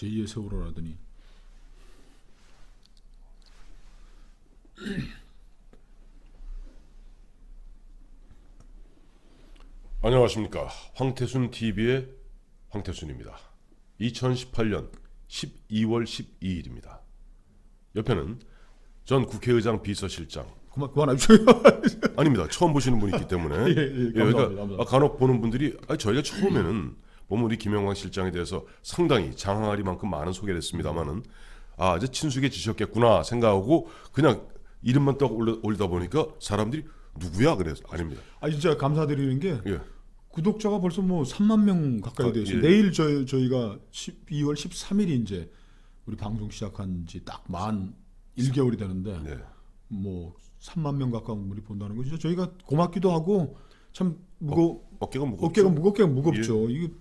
제2의 세월호라더니 안녕하십니까 황태순 TV의 황태순입니다. 2018년 12월 12일입니다. 옆에는 전 국회의장 비서실장 그만 그만하십시오. 아닙니다. 처음 보시는 분이 있기 때문에 예, 예, 감사합니다, 그러니까 감사합니다. 아, 간혹 보는 분들이 아, 저희가 처음에는 보면 우리 김영광 실장에 대해서 상당히 장항아리만큼 많은 소개를 했습니다만은 아 이제 친숙해지셨겠구나 생각하고 그냥 이름만 딱 올려, 올리다 보니까 사람들이 누구야 그래서 아닙니다. 아 진짜 감사드리는 게 예. 구독자가 벌써 뭐 3만 명 가까이 아, 되어 있어요. 예. 내일 저희 저희가 12월 13일이 이제 우리 방송 시작한 지 딱 만 1개월이 되는데 네. 뭐 3만 명 가까운 분이 본다는 거 진짜 저희가 고맙기도 하고 참 무거 어 깨가 무겁죠. 어깨가 무겁게 무겁죠. 이게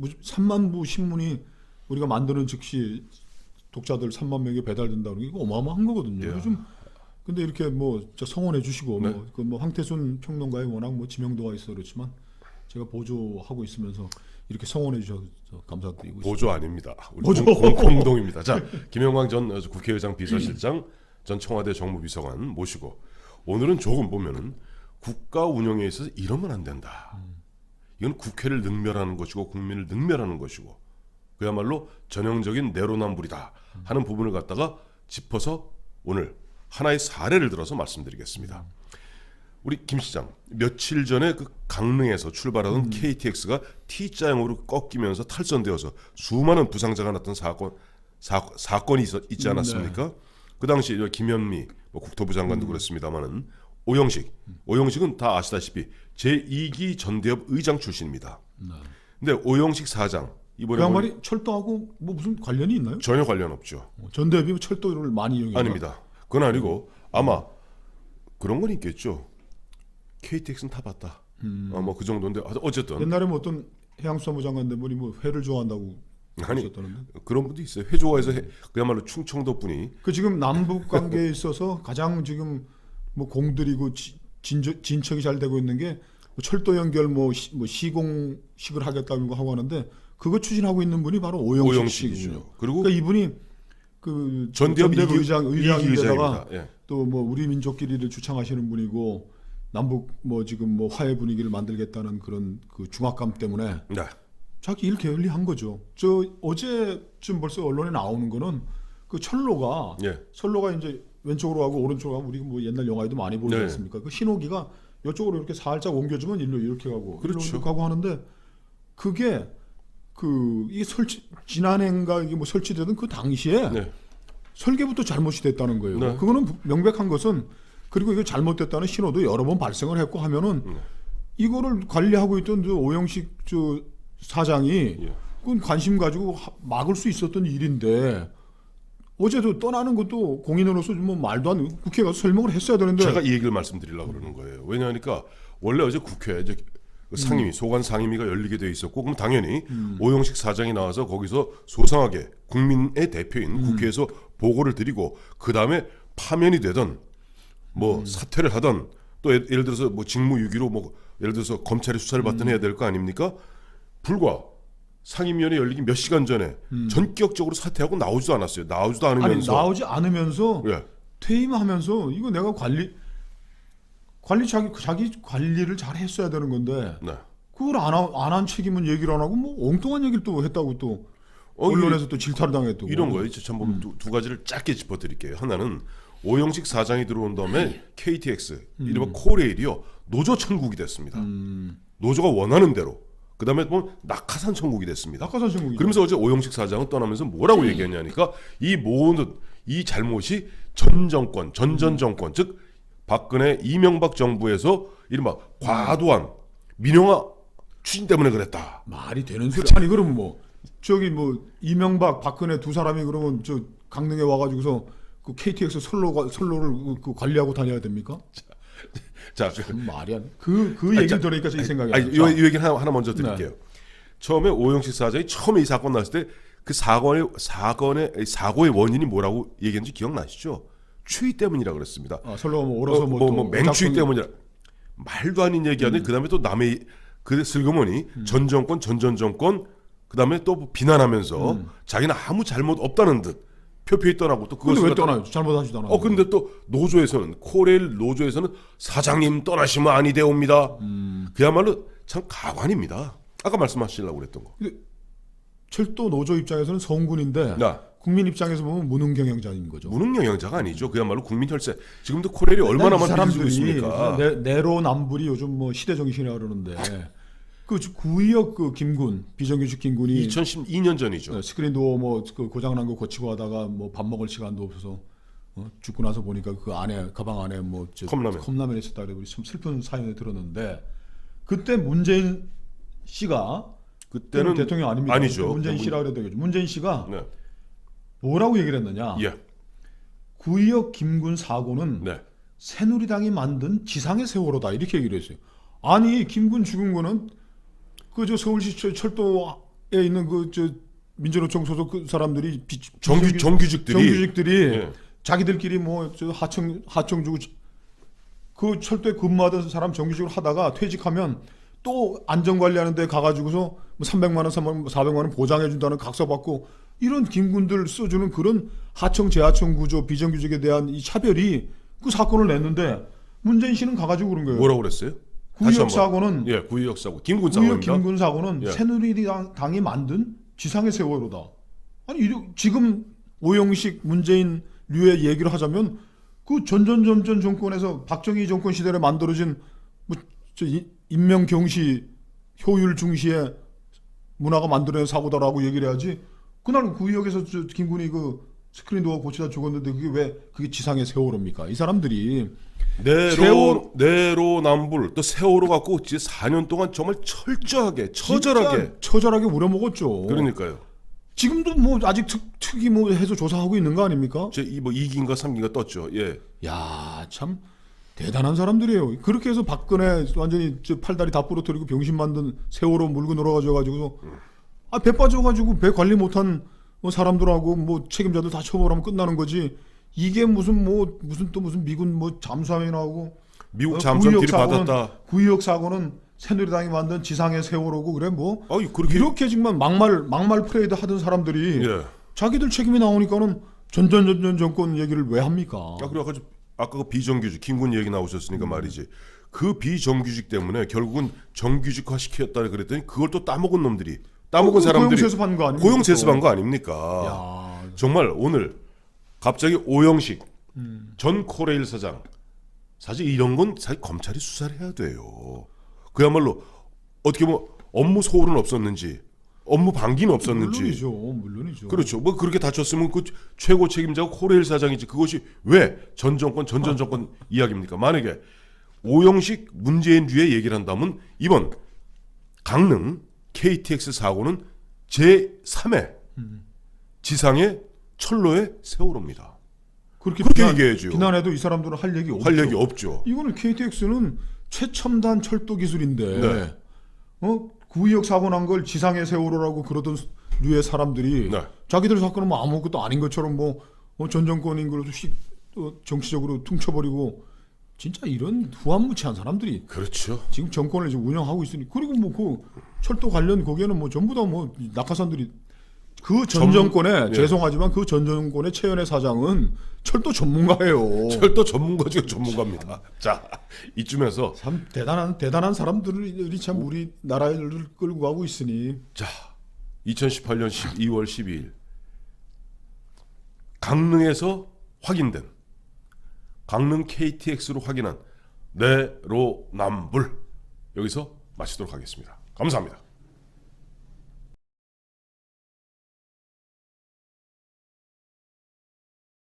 3만 부 신문이 우리가 만드는 즉시 독자들 3만 명이 배달된다는 게 이거 어마어마한 거거든요. 예. 요즘 근데 이렇게 뭐 성원해 주시고 네. 뭐 그 뭐 황태순 평론가에 워낙 뭐 지명도가 있어 그렇지만 제가 보조하고 있으면서 이렇게 성원해 주셔서 감사드리고 있습니다. 보조 아닙니다. 우리 보조. 공, 공, 동입니다 자, 김영광 전 어, 국회의장 비서실장, 전 청와대 정무비서관 모시고 오늘은 조금 보면은 국가 운영에 있어서 이러면 안 된다. 이건 국회를 능멸하는 것이고 국민을 능멸하는 것이고 그야말로 전형적인 내로남불이다 하는 부분을 갖다가 짚어서 오늘 하나의 사례를 들어서 말씀드리겠습니다. 우리 김 시장 며칠 전에 그 강릉에서 출발하던 KTX가 T자형으로 꺾이면서 탈선되어서 수많은 부상자가 났던 사건 사, 사건이 있, 있지 않았습니까? 그 당시 저 김현미 뭐 국토부 장관도 그랬습니다마는 오영식 오영식은 다 아시다시피 제2기 전대협 의장 출신입니다. 근데 오영식 사장 그 이번에 양반이 철도하고 뭐 무슨 관련이 있나요? 전혀 관련 없죠. 어, 전대협이 철도를 많이 이용해요. 아닙니다. 그건 아니고 아마 그런 건 있겠죠. KTX는 타봤다. 어, 뭐그 정도인데 어쨌든 옛날에 뭐 어떤 해양수산부 장관 된 분이 뭐 회를 좋아한다고 아니 하셨다는데. 그런 분도 있어요. 회조화에서 해- 그야말로 충청도 분이 그 지금 남북 관계에 있어서 가장 지금 뭐 공들이고 진척이 잘 되고 있는 게뭐 철도 연결 뭐, 시, 뭐 시공식을 하겠다는 거 하고 하는데 그거 추진하고 있는 분이 바로 오영식. 씨군요. 그리고 그러니까 이분이 그 전대협 의장 의장인데다가. 예. 또뭐 우리 민족끼리를 주창하시는 분이고 남북 뭐 지금 뭐 화해 분위기를 만들겠다는 그런 그 중압감 때문에 네. 자기 일 게을리 한 거죠. 저 어제쯤 벌써 언론에 나오는 거는 그 철로가 예. 철로가 이제 왼쪽으로 가고 오른쪽으로 가고 우리 뭐 옛날 영화에도 많이 보지 네. 않습니까? 그 신호기가 이쪽으로 이렇게 살짝 옮겨주면 일로 이렇게 가고 그렇죠. 이렇게 가고 하는데 그게 그 이게 설치 지난해인가 이게 뭐 설치되던 그 당시에 네. 설계부터 잘못이 됐다는 거예요. 네. 그거는 명백한 것은 그리고 이거 잘못됐다는 신호도 여러 번 발생을 했고 하면은 네. 이거를 관리하고 있던 저 오영식 저 사장이 예. 그건 관심 가지고 하- 막을 수 있었던 일인데 어제도 떠나는 것도 공인으로서 뭐 말도 안 되고 국회 가서 설명을 했어야 되는데. 제가 이 얘기를 말씀드리려고 그러는 거예요. 왜냐하니까 원래 어제 국회 이제 그 상임위 소관 상임위가 열리게 돼 있었고 그럼 당연히 오영식 사장이 나와서 거기서 소상하게 국민의 대표인 국회에서 보고를 드리고 그 다음에 파면이 되던 뭐 사퇴를 하던 또 예- 예를 들어서 뭐 직무유기로 뭐 예를 들어서 검찰의 수사를 받든 해야 될 거 아닙니까? 불과 상임위원회 열리기 몇 시간 전에 전격적으로 사퇴하고 나오지도 않았어요. 나오지도 아니 않으면서 나오지 않으면서 예. 퇴임하면서 이거 내가 관리 관리 자기 자기 관리를 잘 했어야 되는 건데 네. 그걸 안한 책임은 얘기를 안 하고 뭐 엉뚱한 얘기를 또 했다고 또 어, 언론에서 또 질타를 당했다고 이런 거예요. 전 보면 두, 두 가지를 짧게 짚어드릴게요. 하나는 오영식 사장이 들어온 다음에 KTX 이른바 코레일이요 노조 천국이 됐습니다. 노조가 원하는 대로 그 다음에 보면 낙하산 천국이 됐습니다. 낙하산 전국이 그러면서 어제 오영식 사장은 떠나면서 뭐라고 얘기했냐니까 이 모든 이 잘못이 전 정권, 전전 정권 즉 박근혜 이명박 정부에서 이른바 과도한 민영화 추진 때문에 그랬다. 말이 되는 소리 아니 그럼 뭐 저기 뭐 이명박 박근혜 두 사람이 그러면 저 강릉에 와가지고서 그 KTX 선로가 선로를 그- 그 관리하고 다녀야 됩니까? 자, 그- 참 말이 안. 그그 아니, 얘기를 자, 들으니까 이 생각이 아니, 나요. 이, 얘기는 하나, 하나 먼저 드릴게요. 처음에 오영식 사장이 처음에 이 사건 났을 때 그 사건의 사건의 이 사고의 원인이 뭐라고 얘기했는지 기억나시죠? 추위 때문이라 그랬습니다. 아, 선로가 뭐 얼어서 어, 뭐, 뭐, 또뭐 맹추위 때문이라 말도 아닌 얘기하는 그다음에 또 남의 그 슬그머니 전 정권 전전 정권 그다음에 또 비난하면서 음. 자기는 아무 잘못 없다는 듯 표표히 떠나고 또 그것을 왜 갖다- 떠나요? 잘못하지도 않아. 어 근데 또 노조에서는 코레일 노조에서는 사장님 떠나시면 아니 되옵니다. 음. 그야말로 참 가관입니다. 아까 말씀하시려고 그랬던 거. 철도 노조 입장에서는 성군인데 나 국민 입장에서 보면 무능 경영자인 거죠. 무능 영향자가 아니죠. 그야말로 국민 혈세. 지금도 코레일이 얼마나 많이 빚어지고 사람들이 있습니까? 내, 내로남불이 요즘 뭐 시대 정신이라 그러는데 그 구의역 그 김군 비정규직 김군이 2012년 전이죠. 네, 스크린 도어 뭐그 고장난 거 고치고 하다가 뭐 밥 먹을 시간도 없어서 어, 죽고 나서 보니까 그 안에 가방 안에 뭐 저 컵라면. 컵라면이 있었다 그래 우리 참 슬픈 사연을 들었는데 그때 문재인 씨가 그때는 대통령 아닙니다. 아니죠. 문재인 문- 씨라 그래도 되겠죠. 문재인 씨가 네. 뭐라고 얘기를 했느냐? 예. 구의역 김군 사고는 네. 새누리당이 만든 지상의 세월호다 이렇게 얘기를 했어요. 아니 김군 죽은 거는 그 저 서울시 철- 철도에 있는 그 저 민주노총 소속 그 사람들이 비, 정규 비정규- 정규직들이 정규직들이 예. 자기들끼리 뭐 저 하청 하청 주고 그 철도에 근무하던 사람 정규직으로 하다가 퇴직하면 또 안전 관리하는 데 가가지고서 뭐 300만 원, 300만 원, 400만 원 보장해 준다는 각서 받고 이런 김군들 써주는 그런 하청 재하청 구조 비정규직에 대한 이 차별이 그 사건을 냈는데 문재인 씨는 가가지고 그런 거예요. 뭐라고 그랬어요? 구의역. 사고는 예, 구의역 사고. 김군 사고입니다. 김군 사고는 예. 새누리당이 만든 지상의 세월호다. 아니 지금 오영식 문재인 류의 얘기를 하자면 그 전전전전 정권에서 박정희 정권 시대에 만들어진 뭐저 인명 경시 효율 중시의 문화가 만들어낸 사고다라고 얘기를 해야지. 그날 구의역에서 저 김군이 그 스크린 도어 고치다 죽었는데 그게 왜 그게 지상의 세월호입니까? 이 사람들이 내로 세월- 내로남불 또 세월호 갖고 진짜 4년 동안 정말 철저하게 처절하게 진짜 처절하게 우려먹었죠. 그러니까요. 지금도 뭐 아직 특, 특이 뭐 해서 조사하고 있는 거 아닙니까? 제이뭐 2기인가 3기인가 떴죠. 예. 야, 참 대단한 사람들이에요. 그렇게 해서 박근혜 완전히 저 팔다리 다 부러뜨리고 병신 만든 세월호 물고 놀아가지고 가지고서 아, 배 빠져가지고 배 관리 못한 뭐 사람들하고 뭐 책임자들 다 처벌하면 끝나는 거지. 이게 무슨 뭐 무슨 또 무슨 미군 뭐 잠수함이 나오고 미국 어, 잠수함 구의역 들이 받았다. 구의역 사고는 새누리당이 만든 지상의 세월호고 그래 뭐 아유 그렇게 이렇게 정말 막말 막말 프레이드 하던 사람들이 예. 자기들 책임이 나오니까는 전전전전 정권 얘기를 왜 합니까? 아 그리고 아까 저- 아까 그 비정규직 김군 얘기 나오셨으니까 음. 말이지. 그 비정규직 때문에 결국은 정규직화 시켰다 그랬더니 그걸 또 따먹은 놈들이 따먹은 그 사람들이 고용세습한 거 아닙니까? 고용 세습한 거 아닙니까? 야, 정말 오늘 갑자기 오영식 음. 전 코레일 사장 사실 이런 건 사실 검찰이 수사를 해야 돼요. 그야말로 어떻게 뭐 업무 소홀은 없었는지 업무 방기는 없었는지 물론이죠, 물론이죠. 그렇죠. 뭐 그렇게 다쳤으면 그 최고 책임자가 코레일 사장이지 그것이 왜 전 정권 전전 정권 이야기입니까? 만약에 오영식 문재인 류의 얘기를 한다면 이번 강릉 KTX 사고는 제 3회 지상의 철로의 세월호입니다. 그렇게, 그렇게 비난, 얘기해야죠. 비난해도 이 사람들은 할 얘기 없죠. 할 얘기 없죠. 이거는 KTX는 최첨단 철도 기술인데, 네. 어 구의역 사고 난 걸 지상의 세월호라고 그러던 류의 사람들이 네. 자기들 사건은 뭐 아무것도 아닌 것처럼 뭐 어, 전 정권인 걸로 씩 어, 정치적으로 퉁쳐버리고 진짜 이런 후한무치한 사람들이 그렇죠. 지금 정권을 지금 운영하고 있으니 그리고 뭐 그 철도 관련 거기에는 뭐 전부 다 뭐 낙하산들이 그 전 전- 정권에 예. 죄송하지만 그 전 정권의 최연의 사장은 철도 전문가예요. 철도 전문가 중에 전문가입니다. 자 이쯤에서 참 대단한 대단한 사람들이 참 우리 나라를 끌고 가고 있으니 자 2018년 12월 12일 강릉에서 확인된 강릉 KTX로 확인한 내로남불 여기서 마치도록 하겠습니다. 감사합니다.